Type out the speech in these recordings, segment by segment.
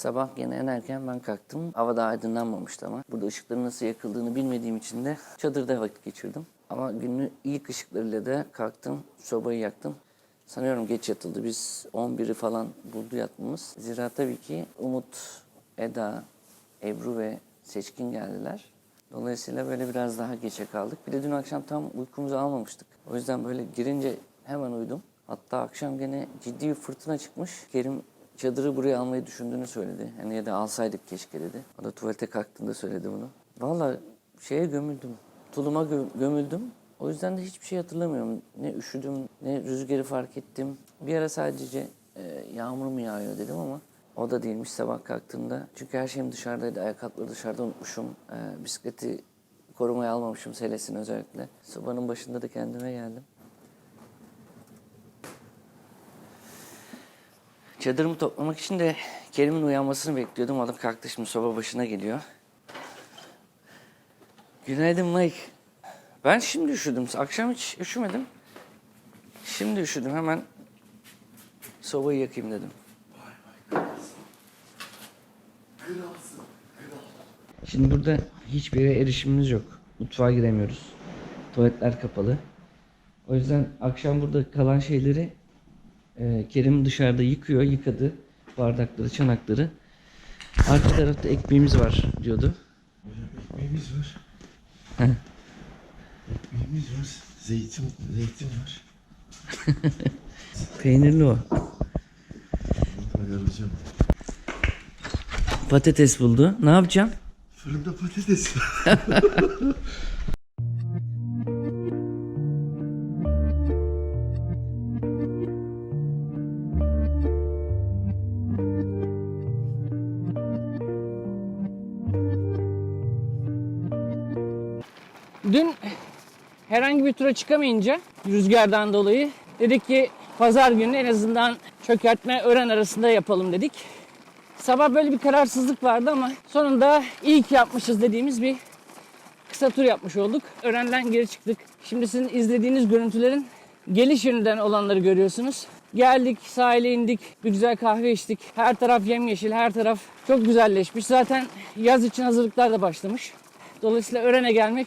Sabah gene en erken ben kalktım. Hava daha aydınlanmamıştı ama. Burada ışıkların nasıl yakıldığını bilmediğim için de çadırda vakit geçirdim. Ama günün ilk ışıklarıyla da kalktım, sobayı yaktım. Sanıyorum geç yatıldı. Biz 11'i falan buldu yatmamız. Zira tabii ki Umut, Eda, Ebru ve Seçkin geldiler. Dolayısıyla böyle biraz daha geçe kaldık. Bir de dün akşam tam uykumuzu almamıştık. O yüzden böyle girince hemen uyudum. Hatta akşam gene ciddi bir fırtına çıkmış. Kerim çadırı buraya almayı düşündüğünü söyledi. Hani ya da alsaydık keşke dedi. O da tuvalete kalktığında söyledi bunu. Vallahi şeye gömüldüm. Tuluma gö- gömüldüm. O yüzden de hiçbir şey hatırlamıyorum. Ne üşüdüm, ne rüzgarı fark ettim. Bir ara sadece e, yağmur mu yağıyor dedim ama o da değilmiş sabah kalktığımda. Çünkü her şeyim dışarıdaydı. Ayakkabıları dışarıda unutmuşum. E, bisikleti korumaya almamışım selesini özellikle. Sobanın başında da kendime geldim. Çadırımı toplamak için de Kerim'in uyanmasını bekliyordum. O da kalktı şimdi soba başına geliyor. Günaydın Mike. Ben şimdi üşüdüm. Akşam hiç üşümedim. Şimdi üşüdüm. Hemen sobayı yakayım dedim. Şimdi burada hiçbir yere erişimimiz yok. Mutfağa giremiyoruz. Tuvaletler kapalı. O yüzden akşam burada kalan şeyleri e, Kerim dışarıda yıkıyor, yıkadı bardakları, çanakları. Arka tarafta ekmeğimiz var diyordu. Ekmeğimiz var. Heh. Ekmeğimiz var. Zeytin, zeytin var. Peynirli o. Ayarlayacağım. Patates buldu. Ne yapacağım? Fırında patates. Dün herhangi bir tura çıkamayınca rüzgardan dolayı dedik ki pazar günü en azından çökertme öğren arasında yapalım dedik. Sabah böyle bir kararsızlık vardı ama sonunda iyi ki yapmışız dediğimiz bir kısa tur yapmış olduk. Öğrenden geri çıktık. Şimdi sizin izlediğiniz görüntülerin geliş yönünden olanları görüyorsunuz. Geldik, sahile indik, bir güzel kahve içtik. Her taraf yemyeşil, her taraf çok güzelleşmiş. Zaten yaz için hazırlıklar da başlamış. Dolayısıyla Ören'e gelmek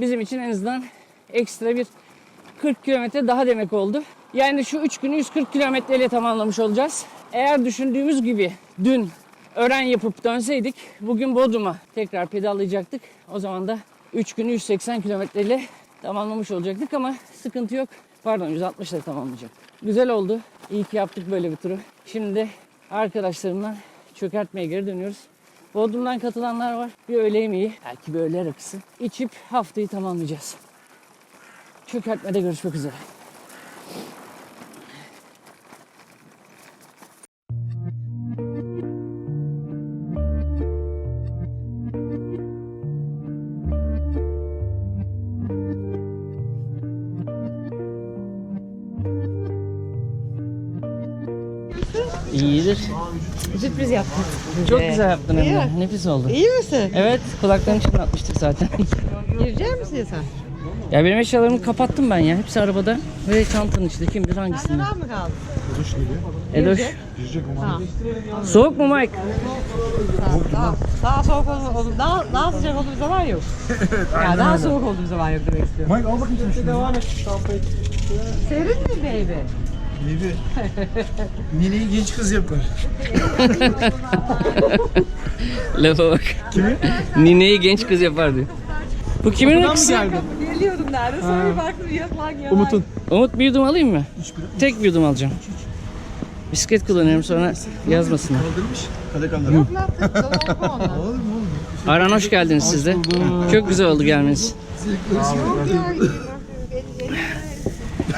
bizim için en azından ekstra bir 40 kilometre daha demek oldu. Yani şu 3 günü 140 kilometreyle tamamlamış olacağız. Eğer düşündüğümüz gibi dün Ören yapıp dönseydik bugün Bodrum'a tekrar pedallayacaktık. O zaman da 3 günü 180 kilometreyle tamamlamış olacaktık ama sıkıntı yok. Pardon 160 ile tamamlayacaktık. Güzel oldu. İyi ki yaptık böyle bir turu. Şimdi arkadaşlarımla çökertmeye geri dönüyoruz. Bodrum'dan katılanlar var. Bir öğle yemeği, belki bir öğle rakısı. içip haftayı tamamlayacağız. Çökertmede görüşmek üzere. İyidir. Sürpriz yaptık. Çok güzel yaptın hem de. Nefis oldu. İyi misin? Evet, kulaklarını çınlatmıştık zaten. Girecek misin sen? ya benim eşyalarımı kapattım ben ya. Hepsi arabada ve çantanın içinde. Kim bilir hangisinde. Senden mı kaldı? Kuruş geliyor. Edoş. Girecek ama. Soğuk mu Mike? Daha, daha soğuk olduğu, olduğu- daha, daha sıcak olduğu bir zaman yok. ya daha soğuk olduğu bir zaman yok demek istiyorum. Mike al bakayım sen şunu. Devam et. Serin mi baby? Nevi. Nineyi genç kız yapar. Lafa bak. Kimi? Nineyi genç kız yapar diyor. Bu kimin rakısı? Geliyordum nerede sonra bir baktım yok lan ya. Umut'un. Umut bir yudum alayım mı? Tek bir yudum alacağım. Bisiklet kullanıyorum sonra yazmasınlar. Kaldırmış. Kale kaldırmış. Ne yaptın? Sana olma onlar. Olur mu oğlum? Aran hoş geldiniz siz de. Çok güzel oldu gelmeniz.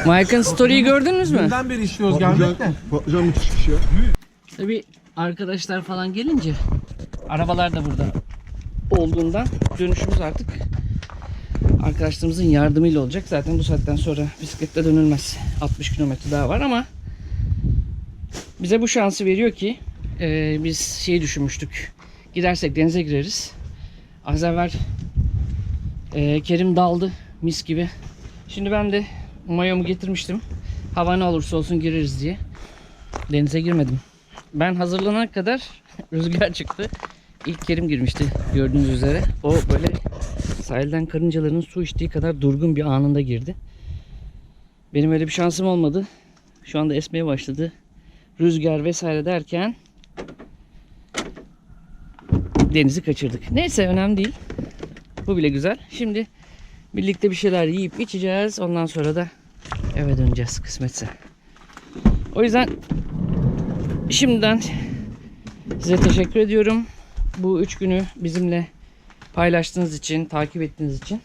Mike'ın story'yi gördünüz mü? Dünden beri işliyoruz gelmek de. Patlıcan müthiş bir şey ya. Tabii arkadaşlar falan gelince arabalar da burada olduğundan dönüşümüz artık arkadaşlarımızın yardımıyla olacak. Zaten bu saatten sonra bisikletle dönülmez. 60 kilometre daha var ama bize bu şansı veriyor ki e, biz şeyi düşünmüştük. Gidersek denize gireriz. Az evvel e, Kerim daldı mis gibi. Şimdi ben de mayomu getirmiştim. Hava ne olursa olsun gireriz diye. Denize girmedim. Ben hazırlanana kadar rüzgar çıktı. İlk Kerim girmişti gördüğünüz üzere. O böyle sahilden karıncaların su içtiği kadar durgun bir anında girdi. Benim öyle bir şansım olmadı. Şu anda esmeye başladı. Rüzgar vesaire derken denizi kaçırdık. Neyse önemli değil. Bu bile güzel. Şimdi birlikte bir şeyler yiyip içeceğiz. Ondan sonra da eve döneceğiz kısmetse. O yüzden şimdiden size teşekkür ediyorum. Bu üç günü bizimle paylaştığınız için, takip ettiğiniz için.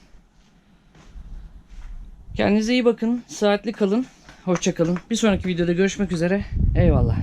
Kendinize iyi bakın. Saatli kalın. Hoşça kalın. Bir sonraki videoda görüşmek üzere. Eyvallah.